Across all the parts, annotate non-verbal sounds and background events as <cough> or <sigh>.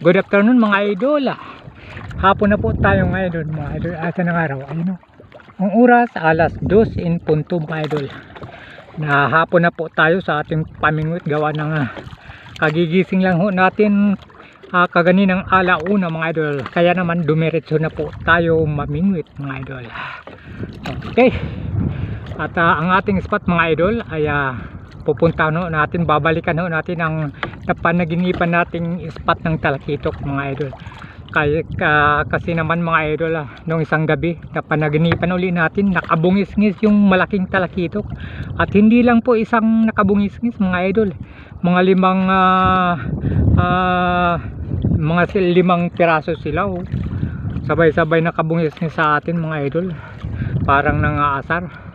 Good afternoon mga idol. Hapon na po tayo ngayon mga idol. Asa ng araw? Ayun o. Ang oras alas 2 in punto mga idol. Na hapon na po tayo sa ating pamingwit gawa ng ah, kagigising lang ho natin uh, kaganinang alauna mga idol. Kaya naman dumiretso na po tayo mamingwit mga idol. Okay. At ah, ang ating spot mga idol ay ah, pupunta no natin babalikan ho natin ang napanaginipan nating spot ng talakitok mga idol. Kaya ka, kasi naman mga idol ah, nung isang gabi napanaginipan uli natin nakabungis-ngis yung malaking talakitok. At hindi lang po isang nakabungis-ngis mga idol. Mga limang ah, ah, mga limang piraso sila oh. sabay-sabay nakabungis-ngis sa atin mga idol. Parang nangaasar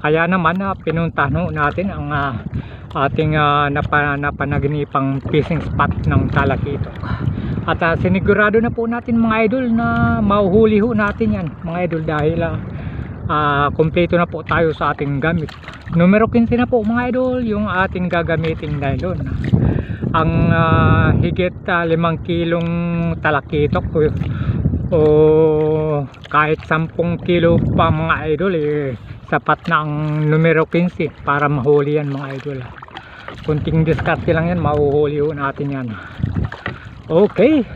kaya naman na pinuntahan ho natin ang ah, ating uh, napa, napanaginipang fishing spot ng Talakitok at ah, sinigurado na po natin mga idol na mahuhuli ho natin yan mga idol dahil ah, ah, kompleto na po tayo sa ating gamit. Numero 15 na po mga idol yung ating gagamiting nylon ang ah, higit 5 kilong talakitok o, o kahit 10 kilo pa mga idol eh sapat na ang numero 15 para mahuli yan mga idol kunting diskarte lang yan mahuhuli natin yan. Okay.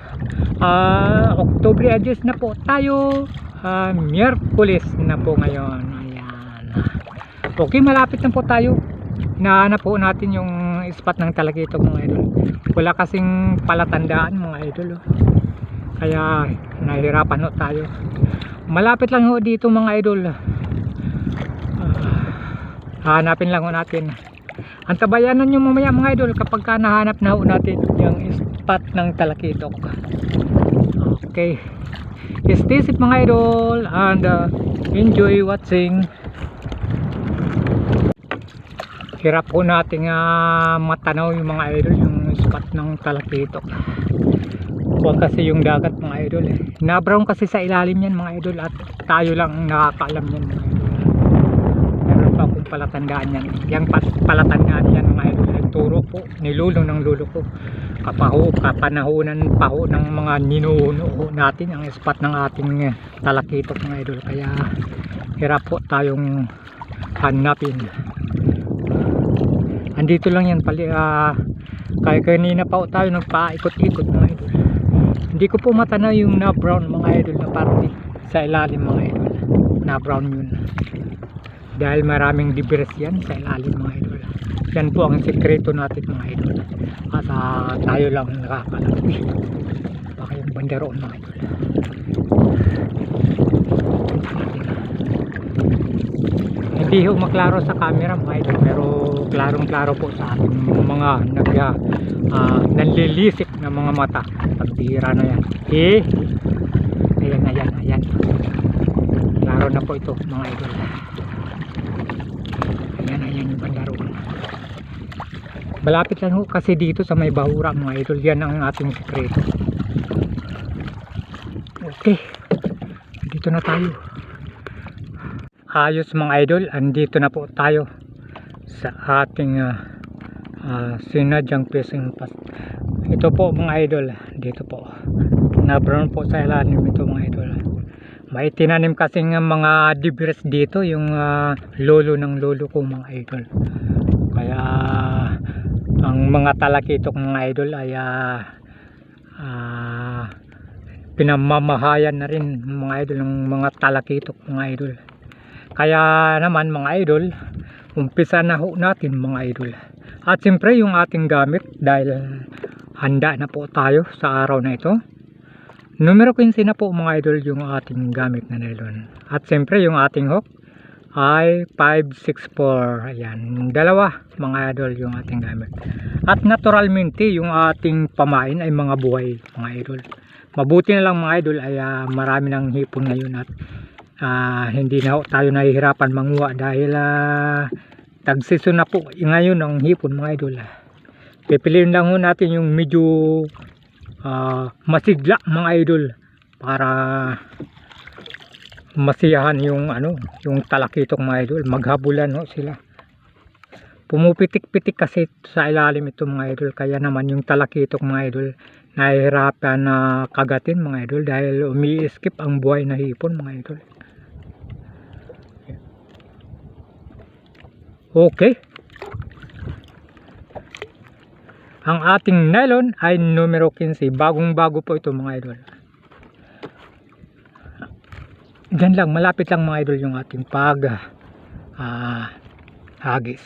Ah October adjust na po tayo. Ah Miyerkules na po ngayon. Ayan. Okay malapit na po tayo. Hinahanap po natin yung spot ng talakitok mga idol. Wala kasing palatandaan mga idol oh. kaya nahihirapan ho tayo. Malapit lang ho dito mga idol Ah, hanapin lang natin. Ang tabayanan nyo mamaya mga idol kapag ka nahanap na natin yung spot ng talakitok. Okay. Stay safe mga idol and uh, enjoy watching. Hirap po nating uh, matanaw yung mga idol yung spot ng talakitok. Huwag kasi yung dagat mga idol eh. na-brown kasi sa ilalim yan mga idol at tayo lang ang nakakaalam yan mga idol palatandaan yan. Yung palatandaan yan mga idol ay turo po nilulo ng lulo ko. Kapaho kapanahonan pa ho ng mga ninuno natin ang spot ng ating eh, talakitok mga idol. Kaya hirap po tayong hanapin. Andito lang yan pali ah kaya kanina pa ho tayo nagpaikot-ikot mga idol. Hindi ko po matanaw yung na brown mga idol na parte sa ilalim mga idol. Na brown yun dahil maraming debris yan sa ilalim mga idol. Yan po ang sekreto natin mga idol. At ah, tayo lang nakakalam Uy, baka yung banderoon mga idol. Hindi ho maklaro sa camera mga idol pero klarong klaro po sa ating mga nag ah, nanlilisik na mga mata. Pagbihira na yan. Eh ayan ayan ayan. Klaro na po ito mga idol ayan ayan yung bandaro malapit lang ho kasi dito sa may bahura mga idol. Yan ang ating sekreto okay. Dito na tayo. Ayos mga idol. Andito na po tayo sa ating uh, uh, sinadyang fishing pass ito po mga idol. Dito po. Na brown po sa ilalim ito mga idol. May tinanim kasing mga debris dito yung ah, lolo ng lolo ko mga idol. Kaya ang mga talakitok mga idol ay ah, ah, pinamamahayan na rin mga idol ng mga talakitok mga idol. Kaya naman mga idol umpisa na ho natin mga idol. At siyempre yung ating gamit dahil handa na po tayo sa araw na ito. Numero 15 na po mga idol yung ating gamit na nylon. At siyempre yung ating hook ay 564 ayan dalawa mga idol yung ating gamit. At naturalmente yung ating pamain ay mga buhay mga idol. Mabuti na lang mga idol ay ah, marami ng hipon ngayon at ah, hindi na tayo nahihirapan manguha dahil uh, tag-season na po ngayon ng hipon mga idol pipiliin lang natin yung medyo ah, masigla mga idol para masiyahan yung ano yung talakitok mga idol. Maghabulan ho sila. Pumupitik-pitik kasi sa ilalim ito mga idol. Kaya naman yung talakitok mga idol nahihirapan na kagatin mga idol dahil umi-skip ang buhay na hipon mga idol. Okay. Ang ating nylon ay numero 15 bagong bago po ito mga idol Diyan lang, malapit lang mga idol yung ating pag ah, hagis.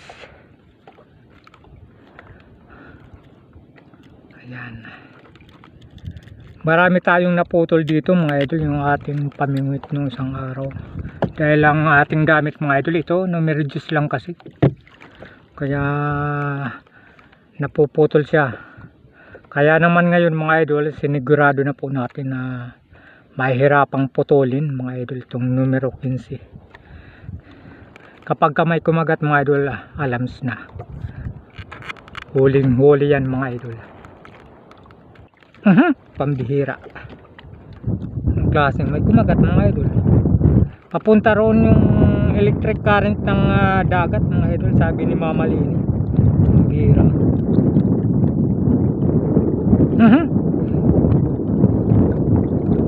Ayan. Marami tayong naputol dito mga idol yung ating pamingwit nung isang araw. Dahil ang ating gamit mga idol ito, numero reduce lang kasi. Kaya napuputol siya. Kaya naman ngayon mga idol, sinigurado na po natin na mahihirapang putulin mga idol itong numero 15 kapag ka may kumagat mga idol ah, alams na. Huling huli yan mga idol. Uh pambihira. Ang klaseng may kumagat mga idol. Papunta roon yung electric current ng ah, dagat mga idol sabi ni Mama Lini. Pambihira uh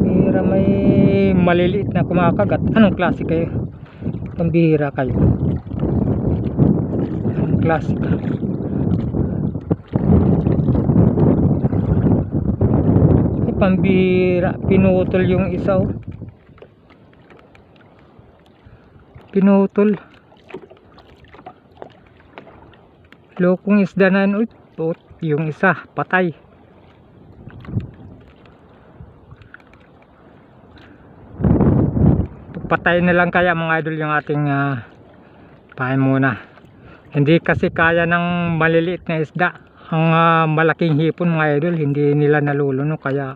Bihira may maliliit na kumakagat. Anong klase kayo? Pambihira kayo. Anong klase ka? Ay. Pinutol yung isa oh. Pinutol. Lokong isda na yun. Yung isa, patay. Patay na lang kaya mga idol yung ating uh, pahay muna. Hindi kasi kaya ng maliliit na isda. Ang ah, malaking hipon mga idol hindi nila naluluno kaya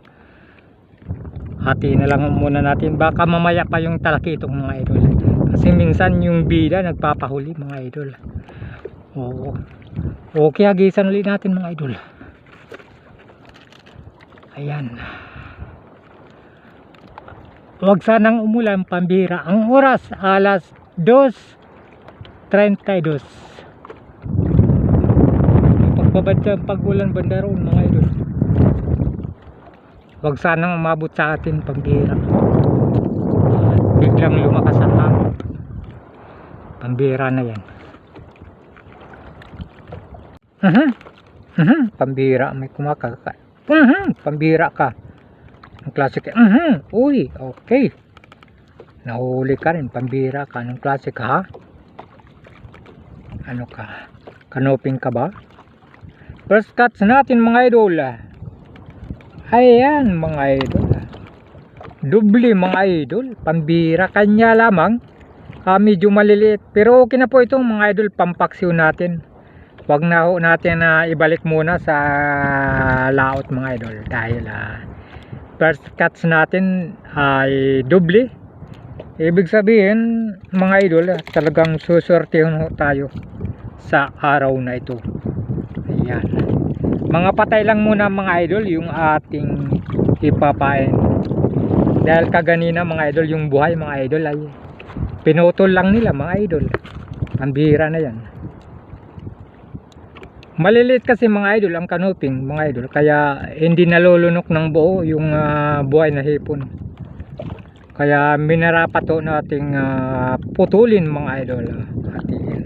hati na lang muna natin. Baka mamaya pa yung talakitong mga idol. Kasi minsan yung bida nagpapahuli mga idol. Oo. Okay agisan ulit natin mga idol. Ayan Huwag sanang umulan pambira. Ang oras alas 2.32. Pagbabad dyan pag ulan banda roon mga idol. Huwag sanang umabot sa atin pambira. Biglang lumakas ang hangin. Pambira na yan. Mhm. Mhm. Pambira may kumakaka. Mhm. Pambira ka. Ang ka. Mhm. Uy, okay. Nahuli ka rin, pambira ka. Klase ka ha? Ano ka? Kanoping ka ba? First cuts natin mga idol. Ayan mga idol. Dubli mga idol. Pambira kanya lamang. Ah, medyo maliliit. Pero okay na po itong mga idol pampaksiw natin. Huwag na natin na ibalik muna sa laot mga idol. Dahil ah, first cuts natin ay doble ibig sabihin mga idol talagang susortehan tayo sa araw na ito. Ayan. Mga patay lang muna mga idol yung ating ipapain. Dahil kaganina mga idol yung buhay mga idol ay pinutol lang nila mga idol. Ang bihira na yan maliliit kasi mga idol ang kanuping mga idol. Kaya hindi nalulunok ng buo yung ah, buhay na hipon. Kaya minarapat to nating ah, putulin mga idol Atin.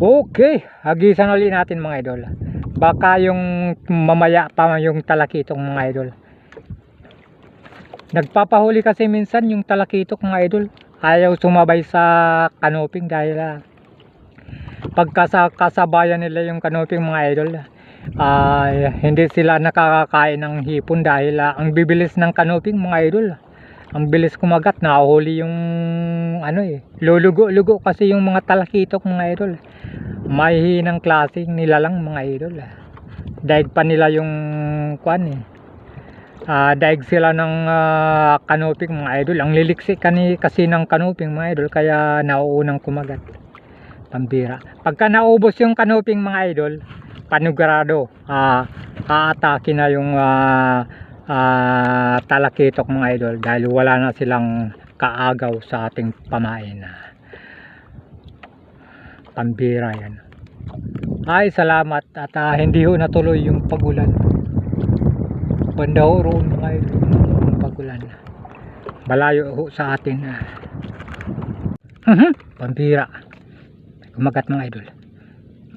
okay hagisan ulit natin mga idol. Baka yung mamaya pa yung talakitong mga idol. Nagpapahuli kasi minsan yung talakitok mga idol. Ayaw sumabay sa kanuping dahil ah, pagkasa kasabayan nila yung kanoping mga idol ay hindi sila nakakakain ng hipon dahil ah, ang bibilis ng kanoping mga idol ang bilis kumagat nahuli yung ano eh lulugo-lugo kasi yung mga talakitok mga idol. Mahihinang klaseng nilalang mga idol. Daig pa nila yung kwan eh Ah, daig sila ng ah, kanoping mga idol. Ang liliksi kani kasi ng kanoping mga idol kaya nauunang kumagat pambira pagka naubos yung kanoping mga idol panigurado ah aatake na yung ah, ah, talakitok mga idol dahil wala na silang kaagaw sa ating pamain. Pambira yan. Ay salamat at ah, hindi ho natuloy yung pagulan. Banda ho roon mga idol yung pagulan. Malayo ho sa atin. Mhm, <laughs> pambira kumagat mga idol.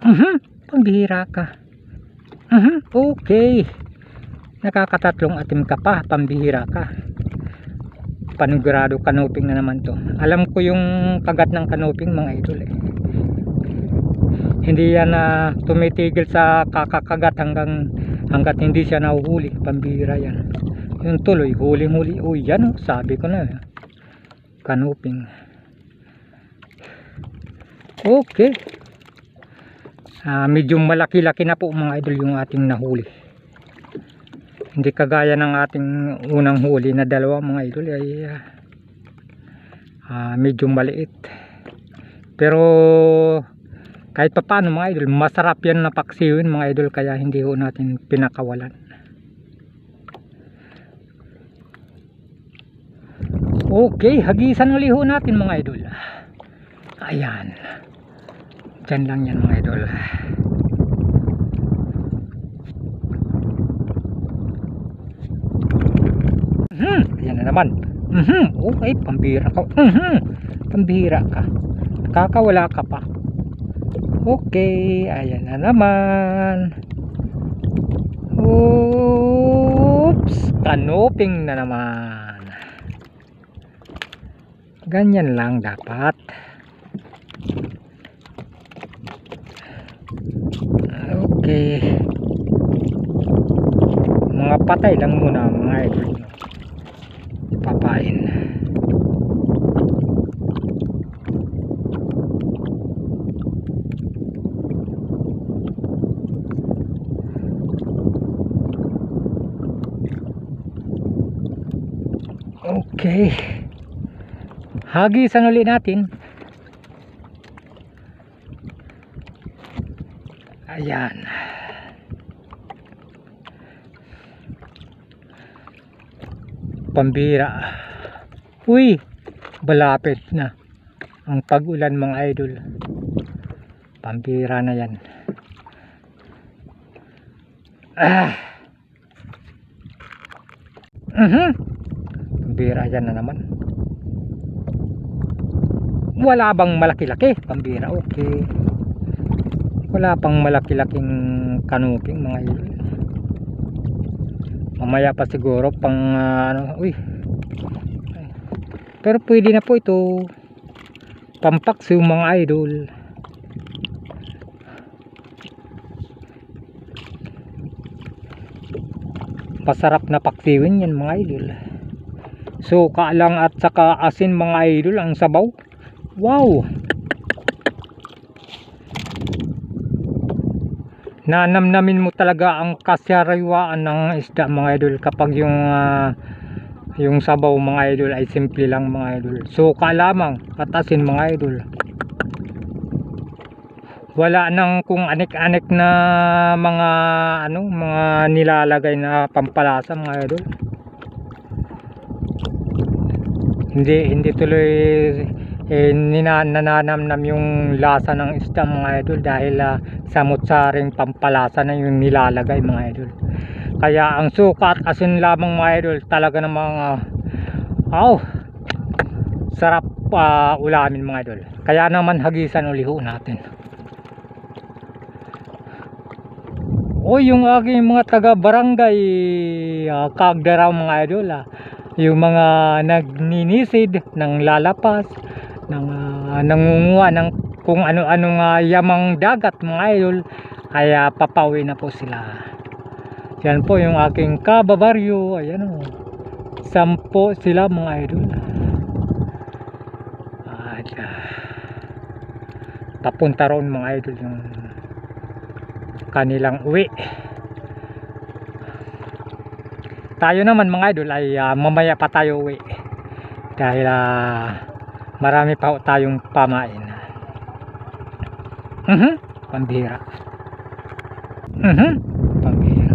Mhm, pambira ka. Mhm, okay. Nakakatatlong atim ka pa. Pambihira ka. Panigurado kanoping na naman to. Alam ko yung kagat ng kanoping mga idol eh. Hindi yan na tumitigil sa kakakagat hanggang hanggat hindi siya nahuhuli. Pambihira yan. Yung tuloy. Huling huli uy yan oh, sabi ko na kanoping okay. Ah, medyo malaki-laki na po mga idol yung ating nahuli. Hindi kagaya ng ating unang huli na dalawa mga idol ay ah, ah, medyo maliit. Pero kahit pa paano mga idol masarap yan na paksiwin mga idol kaya hindi ho natin pinakawalan. Okay hagisan uli ho natin mga idol. Ayan dyan lang yan mga idol Mhm, ayan na naman. Mhm, okay, pambira ka. Mhm, pambira ka. Kakawala ka pa. Okay, ayan na naman. Oops, kanoping na naman. Ganyan lang dapat. Okay. Mga patay lang muna mga idol papain. Okay. Hagisan ulit natin ayan pambira. Uy balapit na ang pag-ulan mga idol. Pambira na yan. Ah. Mhm. Pambira yan na naman. Wala bang malaki-laki? Pambira okay. Wala pang malaki-laking kanuping mga idol mamaya pa siguro pang ah, ano uy. Pero pwede na po ito. Pampaks yung mga idol. Pasarap na paksiwin yan mga idol. Suka lang at saka asin mga idol ang sabaw. Wow nanamnamin mo talaga ang kasyariwaan ng isda mga idol kapag yung ah, yung sabaw mga idol ay simple lang mga idol. Suka lamang at asin mga idol. Wala nang kung anik-anik na mga ano mga nilalagay na pampalasa mga idol. Hindi hindi tuloy eh, nananamnam yung lasa ng isda mga idol dahil ah, samot-saring pampalasa na yung nilalagay mga idol. Kaya ang suka at asin lamang mga idol talaga namang uh, aw sarap ah, ulamin mga idol. Kaya naman hagisan uliho natin. O yung aking mga taga barangay uh, kagdaraw mga idol ah, yung mga nagninisid ng lalapas ng ah, nangunguha ng kung ano-anong ah, yamang dagat mga idol ay ah, papawi na po sila yan po yung aking kababaryo ayan o Sampo sila mga idol. At ah, papunta roon mga idol yung kanilang uwi. Tayo naman mga idol ay ah, mamaya pa tayo uwi. Dahil ah, marami pa tayong pamain. Mhm, pambira. Mhm, pambira.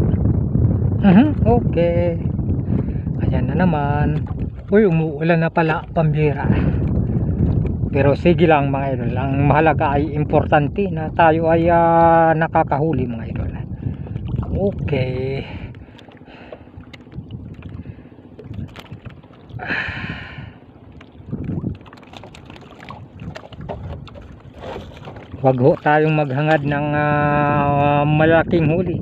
Mhm, okay. Ayan na naman. Uy, umuulan na pala, pambira. Pero sige lang mga idol. Ang mahalaga ay importante na tayo ay ah, nakakahuli mga idol. Okay. Huwag ho tayong maghangad ng ah, malaking huli.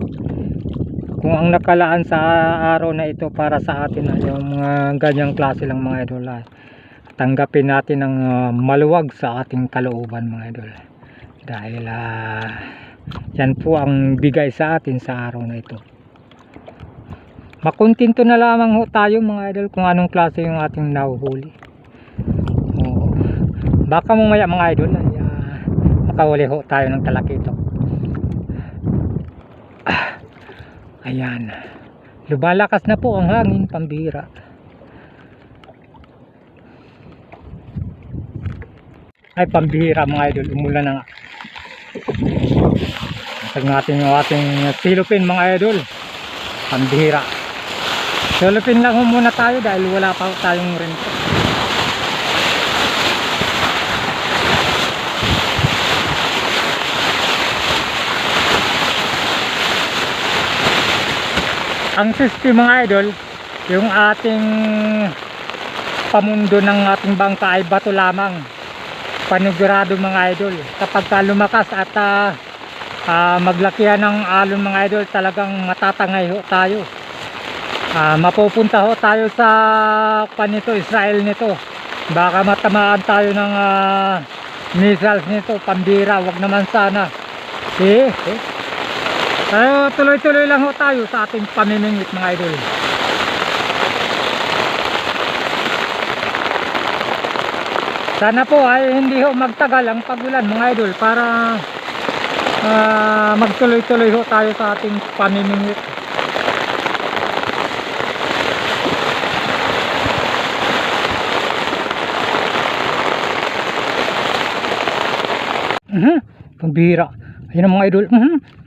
Kung ang nakalaan sa araw na ito para sa atin ay yung mga ganyang klase lang mga idol. tanggapin natin ng ah, maluwag sa ating kalooban mga idol. Dahil ah, yan po ang bigay sa atin sa araw na ito. Makontento na lamang ho tayo mga idol kung anong klase yung ating nahuhuli. Baka mamaya mga idol makahuli ho tayo ng talakito. Ah, ayan. Lumalakas na po ang hangin pambira. Ay pambihira mga idol, umulan na nga. Tag natin yung ating silupin mga idol. Pambihira. Silupin lang muna tayo dahil wala pa tayong rento. Ang system mga idol, yung ating pamundo ng ating bangka ay bato lamang. Panigurado mga idol. Kapag ka lumakas at ah, ah, maglakihan ng alon mga idol talagang matatangay ho tayo. Ah, mapupunta ho tayo sa panito Israel nito. Baka matamaan tayo ng ah, missiles nito pambira. Wag naman sana. Eh, eh. Tayo tuloy-tuloy lang ho tayo sa ating pamimingit mga idol Sana po ay hindi ho magtagal ang pagulan mga idol para ah, magtuloy-tuloy ho tayo sa ating pamimingit. Mhm, pambira. Ayan ang mga idol. Mhm.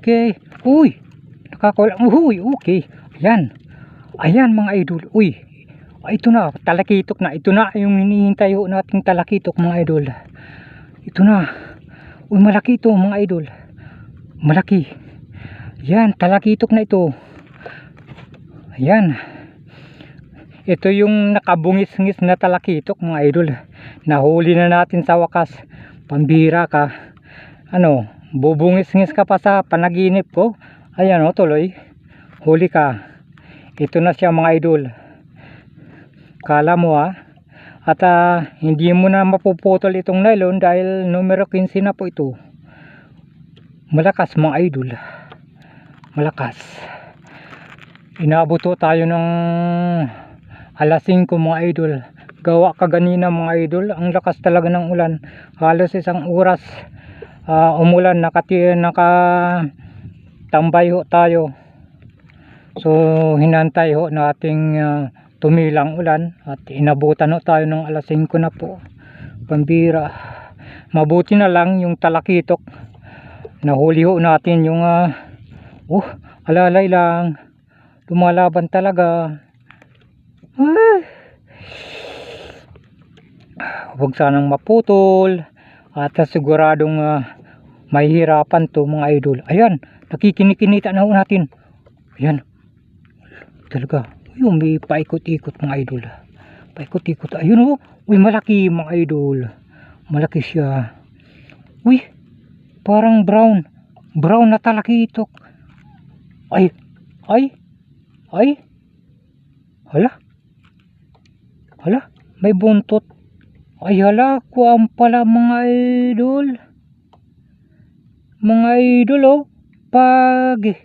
Okay. Uy. Nakakawala. Uy, okay. Ayan. Ayan mga idol. Uy, Ah, ito na, talakitok na. Ito na yung hinihintay ho nating talakitok mga idol. Ito na. Uy, malaki ito mga idol. Malaki. Yan, talakitok na ito. Ayan. Ito yung nakabungis-ngis na talakitok mga idol. Nahuli na natin sa wakas. Pambira ka. Ano, bubungis-ngis ka pa sa panaginip ko. Ayan o, tuloy. Huli ka. Ito na siya mga idol. Kala mo ha. At ah, hindi mo na mapuputol itong nylon dahil numero 15 na po ito. Malakas mga idol. Malakas. Inabot ho tayo ng alas 5 mga idol. Gawa kaganina mga idol. Ang lakas talaga ng ulan. Halos isang oras ah, umulan. Nakati, naka tambay ho tayo. So hinantay ho nating ah, tumilang ulan at inabutan ho tayo ng alas 5 na po. Pambira. Mabuti na lang yung talakitok. Nahuli ho natin yung uh, oh alalay lang. Lumalaban talaga. Ay. Huwag sanang maputol at ah, siguradong uh, mahihirapan to mga idol ayan nakikinikinita na ho natin ayan talaga yung may paikot-ikot mga idol. Paikot-ikot. Ayun oh. Uy, malaki mga idol. Malaki siya. Uy, parang brown. Brown na talakitok. Ay, ay, ay. Hala. Hala, may buntot. Ay hala, kuwang pala mga idol. Mga idol oh. Pag.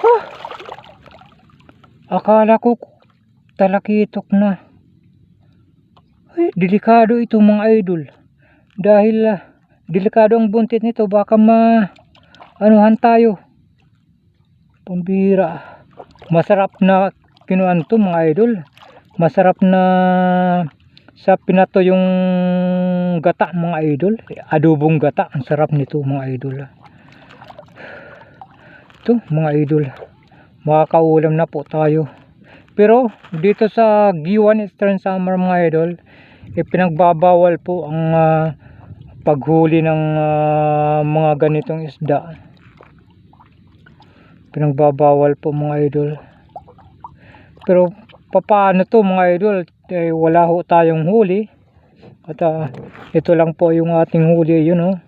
Ah. Akala ko talakitok na. Ay, delikado ito mga idol. Dahil ah, delikado ang buntit nito, baka ma anuhan tayo. Pambira. Masarap na kinuan to mga idol. Masarap na sa pinato yung gata mga idol. Adobong gata. Ang sarap nito mga idol. Ito mga idol. Makakaulam na po tayo. Pero dito sa Giwan Eastern Summer mga idol, ipinagbabawal po ang ah, paghuli ng ah, mga ganitong isda. Pinagbabawal po mga idol. Pero papaano to mga idol? Eh, wala ho tayong huli. At ah, ito lang po yung ating huli yun oh.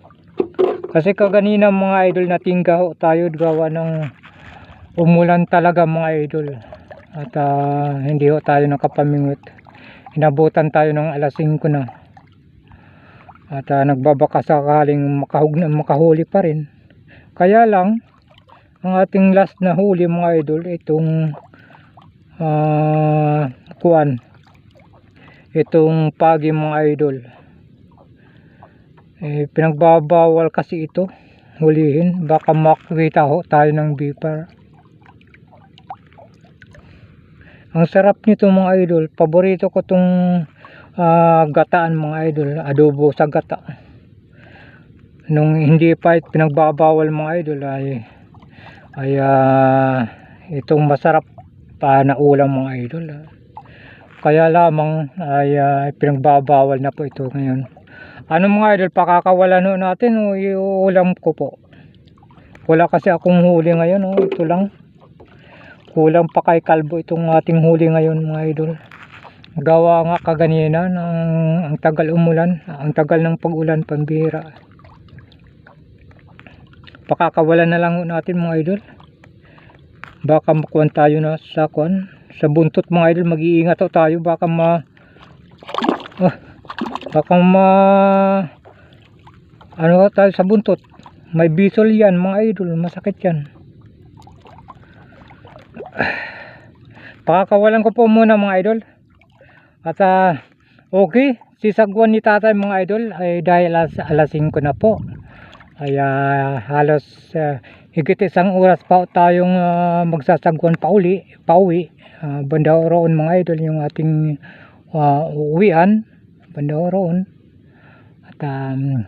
Kasi kaganina mga idol natingga ho tayo gawa ng umulan talaga mga idol. At ah, hindi ho tayo nakapamingot. Inabutan tayo ng alas 5 na. At ah, nagbabaka sakaling makahug makahuli pa rin. Kaya lang, ang ating last na huli mga idol, itong ah kuan. Itong pagi mga idol. Eh, pinagbabawal kasi ito hulihin. Baka makita ho tayo ng bipar. Ang sarap nito mga idol. Paborito ko tong ah, gataan mga idol. Adobo sa gata. Nung hindi pa pinagbabawal mga idol ay ay ah, itong masarap pa na ulam mga idol. ah. Kaya lamang ay ah, pinagbabawal na po ito ngayon. Ano mga idol, pakakawalan ho natin o iuulam ko po. Wala kasi akong huli ngayon, oh. ito lang. Kulang pa kay Kalbo itong ating huli ngayon mga idol. Gawa nga kaganina ng ang tagal umulan, ang tagal ng pag-ulan pambira. Pakakawalan na lang natin mga idol. Baka makuhan tayo na sa kuan, sa buntot mga idol, mag-iingat tayo baka ma Ah, baka ma ano tayo sa buntot. May bisol yan mga idol, masakit yan. <sighs> Pakakawalan ko po muna mga idol. At ah, okay, sisagwan ni tatay mga idol ay dahil alas, alas 5 na po. Ay ah, halos ah, higit isang oras pa tayong ah, magsasagwan pa uli, pauwi. Uh, banda roon mga idol yung ating ah, uuwian. Banda roon. At um,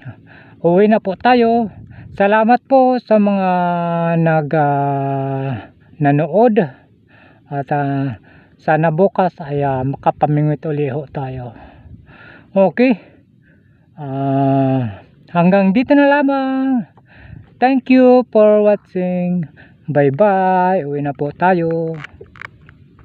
uwi na po tayo. Salamat po sa mga nag ah, nanood. At ah, sana bukas ay ah, makapamingwit uli ho tayo. Okay. Ah, hanggang dito na lamang. Thank you for watching. Bye bye. Uwi na po tayo.